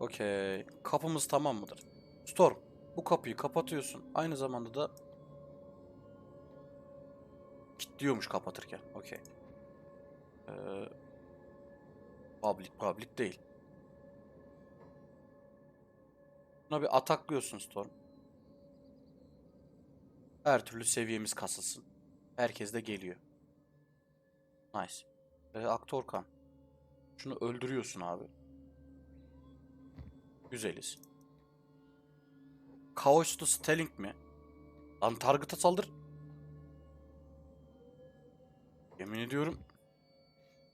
Okey. Kapımız tamam mıdır? Storm. Bu kapıyı kapatıyorsun. Aynı zamanda da kilitliyormuş kapatırken. Okey. Ee, public public değil. Buna bir ataklıyorsun Storm. Her türlü seviyemiz kasılsın. Herkes de geliyor. Nice. Ee, Aktorkan. Şunu öldürüyorsun abi. Güzeliz. Kaoslu Stelling mi? Lan target'a saldır. Yemin ediyorum.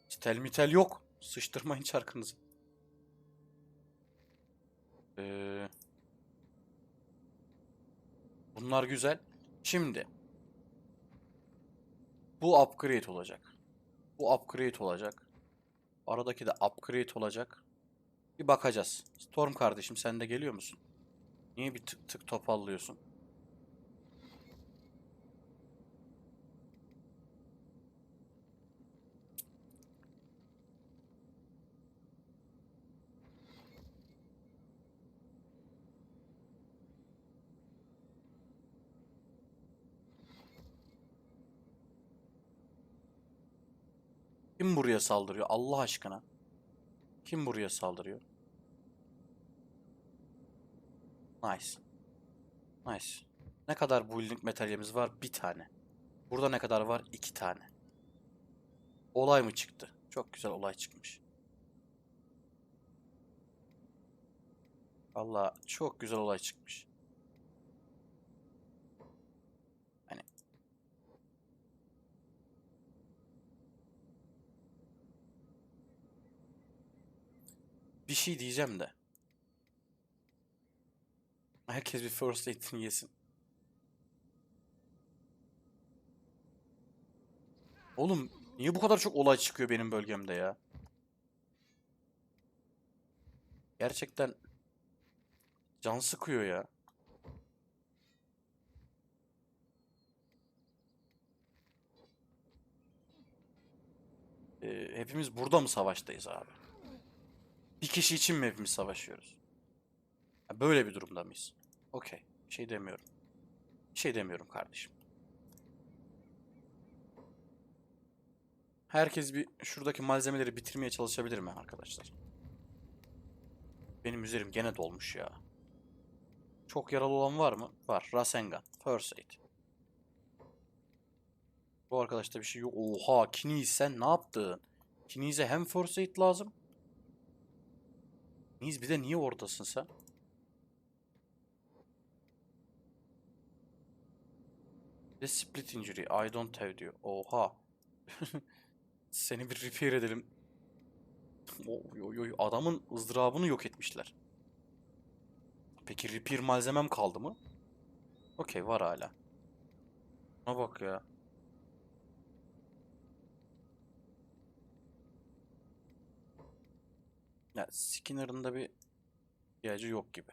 Stel mitel yok. Sıçtırmayın çarkınızı. Ee, bunlar güzel. Şimdi. Bu upgrade olacak. Bu upgrade olacak. Aradaki de upgrade olacak. Bir bakacağız. Storm kardeşim sen de geliyor musun? Niye bir tık tık topallıyorsun? Kim buraya saldırıyor Allah aşkına? Kim buraya saldırıyor? Nice. Nice. Ne kadar building materyalimiz var? Bir tane. Burada ne kadar var? İki tane. Olay mı çıktı? Çok güzel olay çıkmış. Valla çok güzel olay çıkmış. Hani bir şey diyeceğim de. Herkes bir first aid'ini yesin. Oğlum niye bu kadar çok olay çıkıyor benim bölgemde ya? Gerçekten can sıkıyor ya. Ee, hepimiz burada mı savaştayız abi? Bir kişi için mi hepimiz savaşıyoruz? Böyle bir durumda mıyız? Okey. Şey demiyorum. Şey demiyorum kardeşim. Herkes bir şuradaki malzemeleri bitirmeye çalışabilir mi arkadaşlar? Benim üzerim gene dolmuş ya. Çok yaralı olan var mı? Var. Rasengan. First aid. Bu arkadaşta bir şey yok. Oha Kiniz sen ne yaptın? Kiniz'e hem first aid lazım. Kiniz bir de niye oradasın sen? The split injury. I don't have diyor. Oha. Seni bir repair edelim. Oy, oy, oy. Adamın ızdırabını yok etmişler. Peki repair malzemem kaldı mı? Okey var hala. Buna bak ya. Ya Skinner'ın da bir ihtiyacı yok gibi.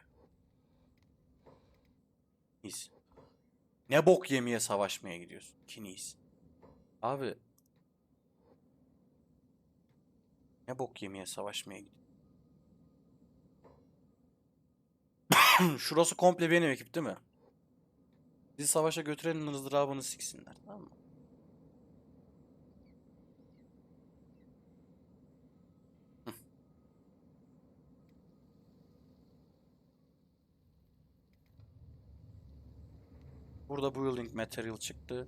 Biz. Ne bok yemeye savaşmaya gidiyorsun? Kiniz. Abi. Ne bok yemeye savaşmaya gidiyorsun? Şurası komple benim ekip değil mi? Bizi savaşa götürenin ızdırabını siksinler. Tamam mı? Burada building material çıktı.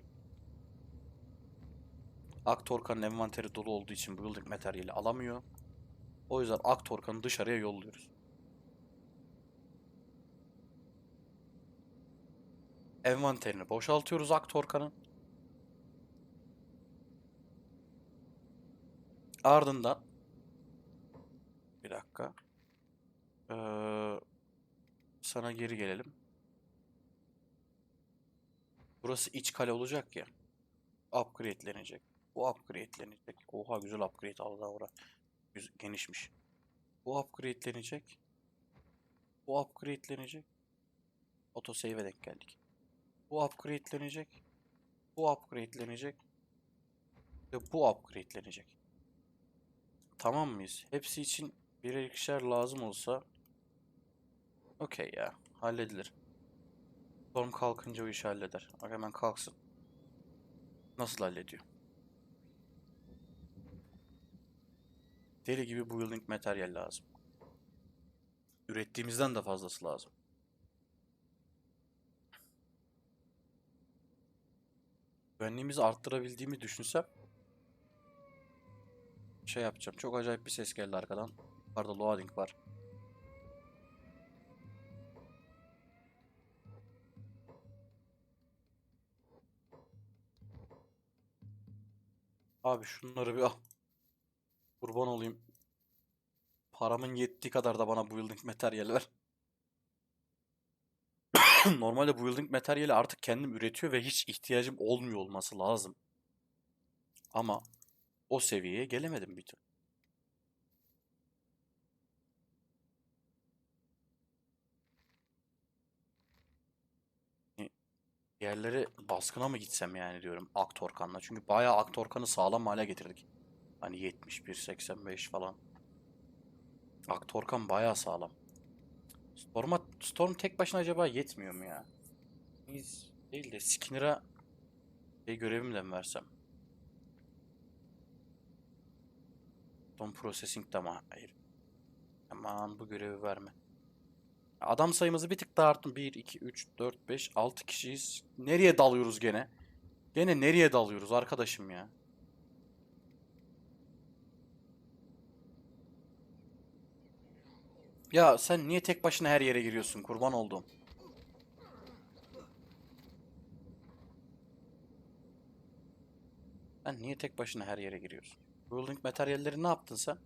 Aktorkan'ın envanteri dolu olduğu için building materyali alamıyor. O yüzden Aktorkan'ı dışarıya yolluyoruz. Envanterini boşaltıyoruz Aktorkan'ın. Ardından bir dakika. Ee, sana geri gelelim. Burası iç kale olacak ya. Upgrade'lenecek. Bu upgrade'lenecek. Oha güzel upgrade aldı ora. Güzel, genişmiş. Bu upgrade'lenecek. Bu upgrade'lenecek. Autosave'e denk geldik. Bu upgrade'lenecek. Bu upgrade'lenecek. Ve bu upgrade'lenecek. Tamam mıyız? Hepsi için birer ikişer lazım olsa Okey ya. Halledilir. Storm kalkınca o işi halleder. Hemen kalksın. Nasıl hallediyor? Deli gibi building materyal lazım. Ürettiğimizden de fazlası lazım. Güvenliğimizi arttırabildiğimi düşünsem şey yapacağım. Çok acayip bir ses geldi arkadan. Yukarıda loading var. Abi şunları bir al. Kurban olayım. Paramın yettiği kadar da bana building materyal ver. Normalde building materyali artık kendim üretiyor ve hiç ihtiyacım olmuyor olması lazım. Ama o seviyeye gelemedim bir türlü. Yerlere baskına mı gitsem yani diyorum Aktorkan'la. Çünkü bayağı Aktorkan'ı sağlam hale getirdik. Hani 71, 85 falan. Aktorkan bayağı sağlam. Storm'a, Storm tek başına acaba yetmiyor mu ya? Biz değil de Skinner'a şey görevimi de mi versem? Storm Processing de mi? Hayır. Aman bu görevi verme. Adam sayımızı bir tık daha arttım. 1, 2, 3, 4, 5, 6 kişiyiz. Nereye dalıyoruz gene? Gene nereye dalıyoruz arkadaşım ya? Ya sen niye tek başına her yere giriyorsun kurban oldum. Sen niye tek başına her yere giriyorsun? Building materyalleri ne yaptın sen?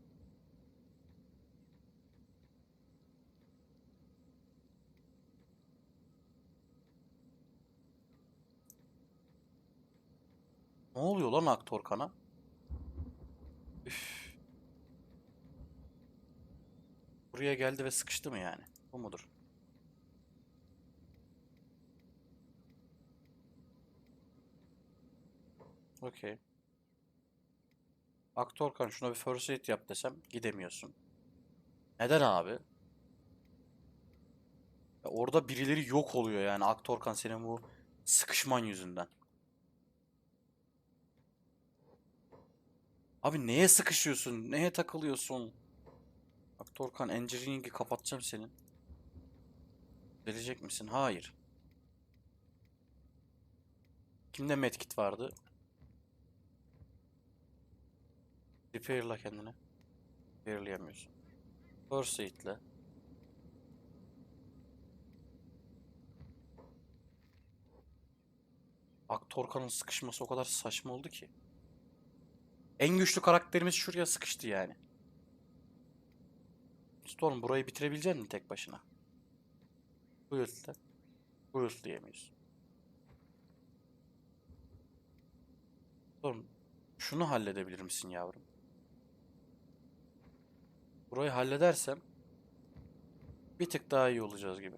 Ne oluyor lan Aktorkan'a? Üf. Buraya geldi ve sıkıştı mı yani? Bu mudur? Okey. Aktorkan şuna bir first aid yap desem gidemiyorsun. Neden abi? Ya orada birileri yok oluyor yani Aktorkan senin bu sıkışman yüzünden. Abi neye sıkışıyorsun? Neye takılıyorsun? Bak Torkan Engineering'i kapatacağım senin. Gelecek misin? Hayır. Kimde medkit vardı? Repair'la kendine. Repair'layamıyorsun. First aid'le. Aktorkan'ın sıkışması o kadar saçma oldu ki. En güçlü karakterimiz şuraya sıkıştı yani. Storm burayı bitirebilecek misin tek başına? Bu yılda. Bu yıl diyemiyorsun. Storm şunu halledebilir misin yavrum? Burayı halledersem bir tık daha iyi olacağız gibi.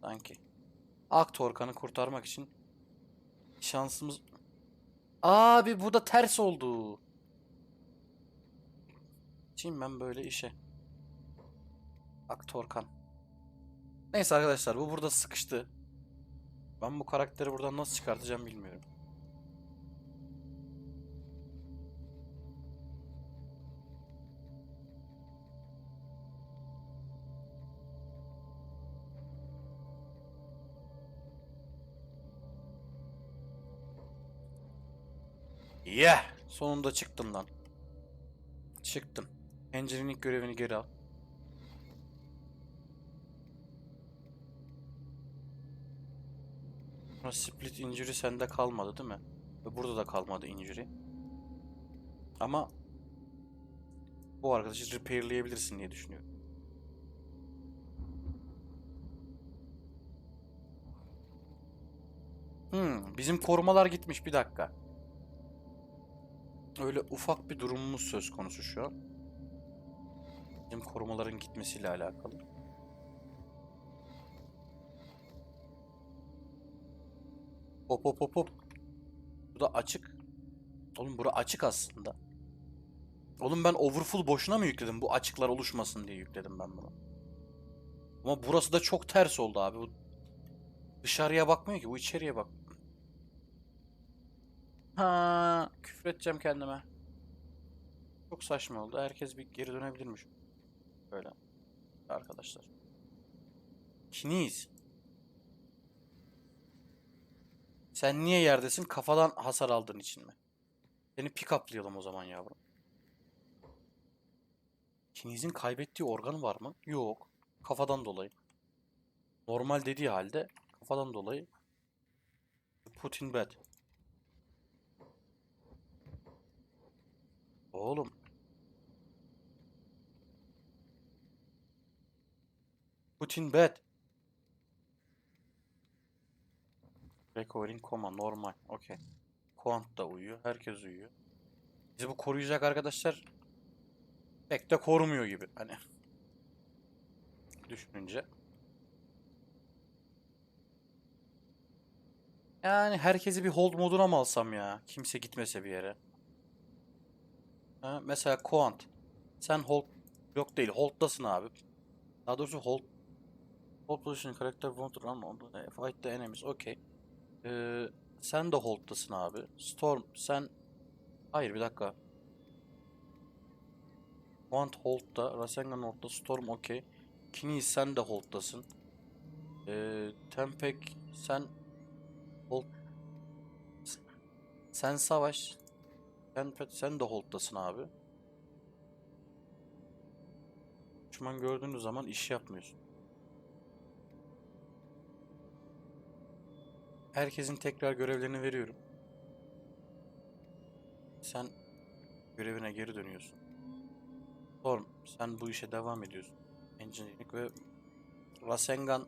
Sanki. Aktorkan'ı kurtarmak için şansımız... Abi bu da ters oldu. Çin ben böyle işe. Aktorkan. Neyse arkadaşlar bu burada sıkıştı. Ben bu karakteri buradan nasıl çıkartacağım bilmiyorum. Yeah! Sonunda çıktım lan. Çıktım. Engineering görevini geri al. Split injury sende kalmadı değil mi? Ve burada da kalmadı injury. Ama bu arkadaşı repairlayabilirsin diye düşünüyorum. Hmm, bizim korumalar gitmiş bir dakika. Öyle ufak bir durumumuz söz konusu şu an. Bizim korumaların gitmesiyle alakalı. Hop hop hop hop. Bu da açık. Oğlum bura açık aslında. Oğlum ben overfull boşuna mı yükledim? Bu açıklar oluşmasın diye yükledim ben bunu. Ama burası da çok ters oldu abi. Bu dışarıya bakmıyor ki. Bu içeriye bak. Ha, küfür edeceğim kendime. Çok saçma oldu. Herkes bir geri dönebilirmiş. Böyle. Arkadaşlar. Kiniz. Sen niye yerdesin? Kafadan hasar aldığın için mi? Seni pick-up'layalım o zaman yavrum. Kiniz'in kaybettiği organı var mı? Yok. Kafadan dolayı. Normal dediği halde kafadan dolayı Putin bad. Oğlum. Putin bad. Recovering coma normal. Okey. Quant da uyuyor. Herkes uyuyor. Bizi bu koruyacak arkadaşlar pek de korumuyor gibi. Hani düşününce. Yani herkesi bir hold moduna mı alsam ya? Kimse gitmese bir yere. Ha, mesela Quant. Sen hold yok değil. Hold'dasın abi. Daha doğrusu hold hold position character won't run on the fight the enemies. Okay. Ee, sen de hold'dasın abi. Storm sen Hayır bir dakika. Quant hold'da, Rasengan hold'da, Storm okey. Kini sen de hold'dasın. Ee, Tempek sen hold sen savaş. Tempet sen de hold'dasın abi. Düşman gördüğünüz zaman iş yapmıyorsun. Herkesin tekrar görevlerini veriyorum. Sen görevine geri dönüyorsun. Storm, sen bu işe devam ediyorsun. Engineering ve Rasengan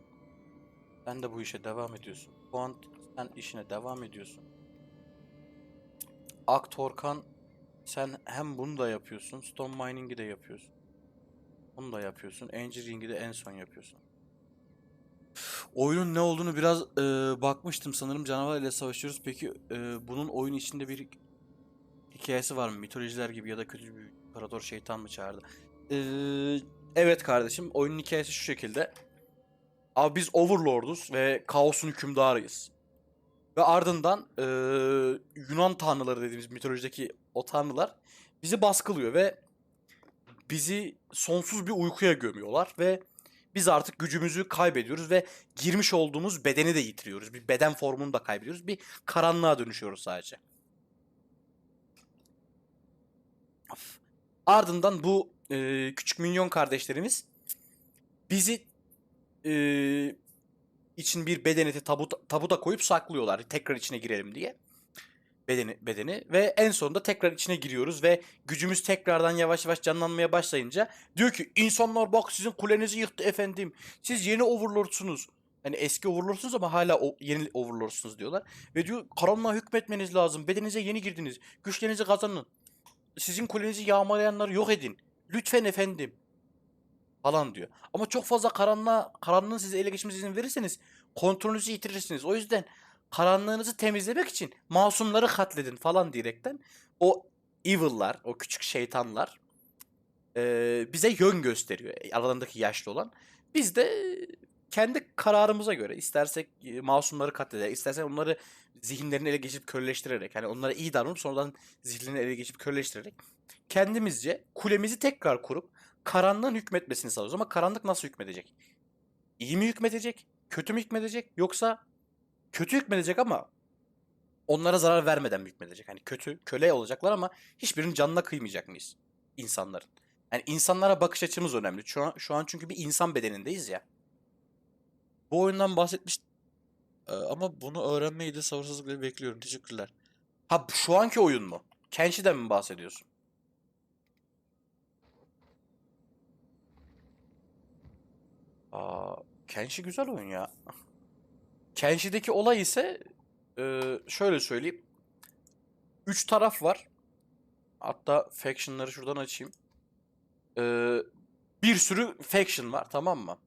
sen de bu işe devam ediyorsun. Quant sen işine devam ediyorsun. Aktorkan sen hem bunu da yapıyorsun. Stone Mining'i de yapıyorsun. Bunu da yapıyorsun. Engineering'i de en son yapıyorsun. Oyunun ne olduğunu biraz e, bakmıştım sanırım canavar ile savaşıyoruz. Peki e, bunun oyun içinde bir hikayesi var mı? Mitolojiler gibi ya da kötü bir imparator şeytan mı çağırdı? Ee, evet kardeşim. Oyunun hikayesi şu şekilde. Abi biz Overlord'uz ve kaosun hükümdarıyız. Ve ardından ee, Yunan tanrıları dediğimiz mitolojideki o tanrılar bizi baskılıyor ve bizi sonsuz bir uykuya gömüyorlar ve biz artık gücümüzü kaybediyoruz ve girmiş olduğumuz bedeni de yitiriyoruz. Bir beden formunu da kaybediyoruz. Bir karanlığa dönüşüyoruz sadece. Of. Ardından bu e, küçük minyon kardeşlerimiz bizi e, için bir bedeneti tabuta, tabuta koyup saklıyorlar tekrar içine girelim diye bedeni bedeni ve en sonunda tekrar içine giriyoruz ve gücümüz tekrardan yavaş yavaş canlanmaya başlayınca diyor ki insanlar bak sizin kulenizi yıktı efendim. Siz yeni overlordsunuz. Hani eski overlordsunuz ama hala o, yeni overlordsunuz diyorlar. Ve diyor karanlığa hükmetmeniz lazım. Bedeninize yeni girdiniz. Güçlerinizi kazanın. Sizin kulenizi yağmalayanları yok edin. Lütfen efendim. Falan diyor. Ama çok fazla karanlığa, karanlığın size ele geçmesi izin verirseniz kontrolünüzü yitirirsiniz. O yüzden karanlığınızı temizlemek için masumları katledin falan diyerekten o evil'lar, o küçük şeytanlar eee, bize yön gösteriyor. e, Aralarındaki yaşlı olan. Biz de kendi kararımıza göre istersek e, masumları katlederek, istersek onları zihinlerini ele geçirip körleştirerek, hani onlara iyi davranıp sonradan zihinlerini ele geçirip körleştirerek kendimizce kulemizi tekrar kurup karanlığın hükmetmesini sağlıyoruz. Ama karanlık nasıl hükmedecek? İyi mi hükmedecek? Kötü mü hükmedecek? Yoksa kötü hükmedecek ama onlara zarar vermeden mi hükmedecek? Hani kötü, köle olacaklar ama hiçbirinin canına kıymayacak mıyız? insanların? Yani insanlara bakış açımız önemli. Şu an, şu an çünkü bir insan bedenindeyiz ya. Bu oyundan bahsetmiş Ee, ama bunu öğrenmeyi de sabırsızlıkla bekliyorum. Teşekkürler. Ha şu anki oyun mu? Kenshi'den mi bahsediyorsun? Aa, Kenshi güzel oyun ya. Kenshi'deki olay ise e, şöyle söyleyeyim. Üç taraf var. Hatta faction'ları şuradan açayım. Ee, bir sürü faction var tamam mı?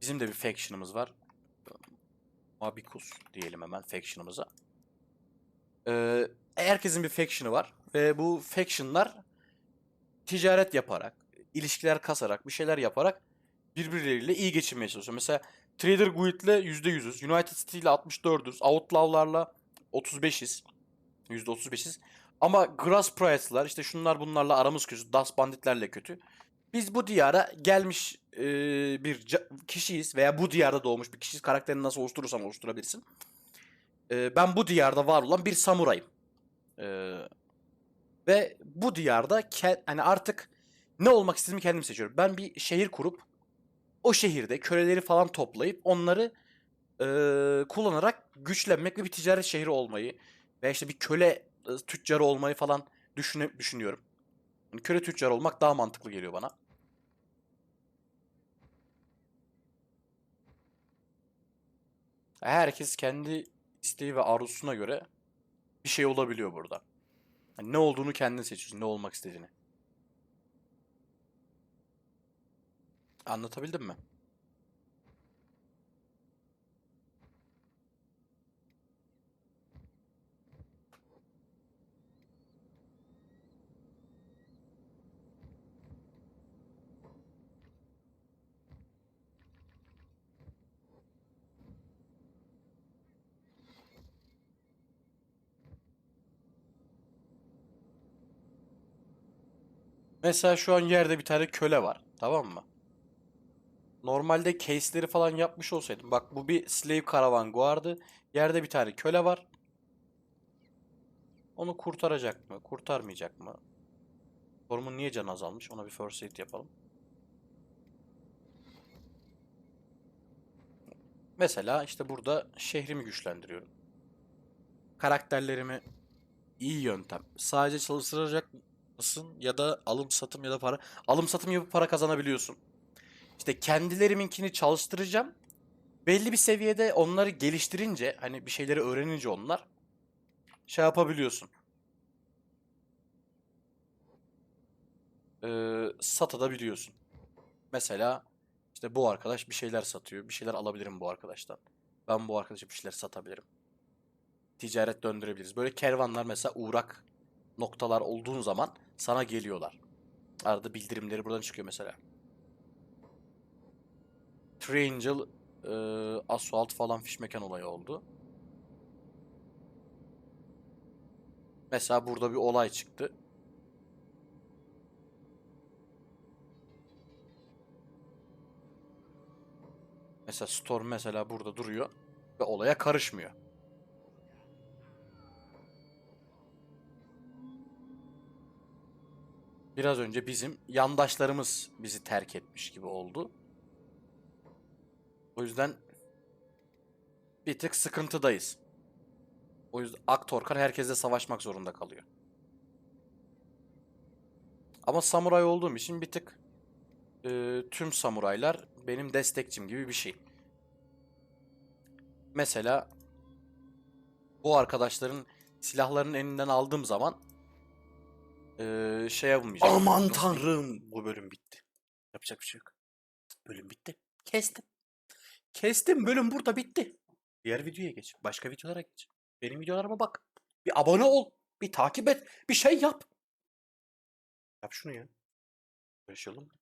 Bizim de bir faction'ımız var. Mabikus diyelim hemen faction'ımıza. Ee, herkesin bir faction'ı var ve bu faction'lar ticaret yaparak, ilişkiler kasarak, bir şeyler yaparak birbirleriyle iyi geçinmeye çalışıyor. Mesela Trader Guild'le %100'üz, United City ile 64'üz, Outlaw'larla 35'iz. %35'iz. Ama Grass Price'lar işte şunlar bunlarla aramız kötü, Dust Bandit'lerle kötü. Biz bu diyara gelmiş e, bir kişiyiz veya bu diyarda doğmuş bir kişiyiz. Karakterini nasıl oluşturursan oluşturabilirsin. E, ben bu diyarda var olan bir samurayım. E, ve bu diyarda hani artık ne olmak istediğimi kendim seçiyorum. Ben bir şehir kurup o şehirde köleleri falan toplayıp onları e, kullanarak güçlenmek ve bir ticaret şehri olmayı veya işte bir köle e, tüccarı olmayı falan düşüne, düşünüyorum. Yani köle tüccar olmak daha mantıklı geliyor bana. Herkes kendi isteği ve arzusuna göre bir şey olabiliyor burada. Hani ne olduğunu kendin seçiyorsun, ne olmak istediğini. Anlatabildim mi? Mesela şu an yerde bir tane köle var. Tamam mı? Normalde case'leri falan yapmış olsaydım. Bak bu bir slave karavan guardı. Yerde bir tane köle var. Onu kurtaracak mı? Kurtarmayacak mı? Formun niye canı azalmış? Ona bir first aid yapalım. Mesela işte burada şehrimi güçlendiriyorum. Karakterlerimi iyi yöntem. Sadece çalıştıracak mısın ya da alım satım ya da para. Alım satım yapıp para kazanabiliyorsun. İşte kendileriminkini çalıştıracağım. Belli bir seviyede onları geliştirince hani bir şeyleri öğrenince onlar şey yapabiliyorsun. Ee, satabiliyorsun. Mesela işte bu arkadaş bir şeyler satıyor. Bir şeyler alabilirim bu arkadaştan. Ben bu arkadaşa bir şeyler satabilirim. Ticaret döndürebiliriz. Böyle kervanlar mesela uğrak noktalar olduğun zaman sana geliyorlar. Arada bildirimleri buradan çıkıyor mesela. Triangle e, Asphalt falan fiş mekan olayı oldu. Mesela burada bir olay çıktı. Mesela Storm mesela burada duruyor ve olaya karışmıyor. Biraz önce bizim yandaşlarımız bizi terk etmiş gibi oldu. O yüzden bir tık sıkıntıdayız. O yüzden Aktorkar herkesle savaşmak zorunda kalıyor. Ama samuray olduğum için bir tık e, tüm samuraylar benim destekçim gibi bir şey. Mesela bu arkadaşların silahlarının elinden aldığım zaman e, şey yapmayacağım. Aman tanrım bu bölüm bitti. Yapacak bir şey yok. Bölüm bitti. Kestim. Kestim bölüm burada bitti. Diğer videoya geç. Başka videolara geç. Benim videolarıma bak. Bir abone ol. Bir takip et. Bir şey yap. Yap şunu ya. Görüşelim.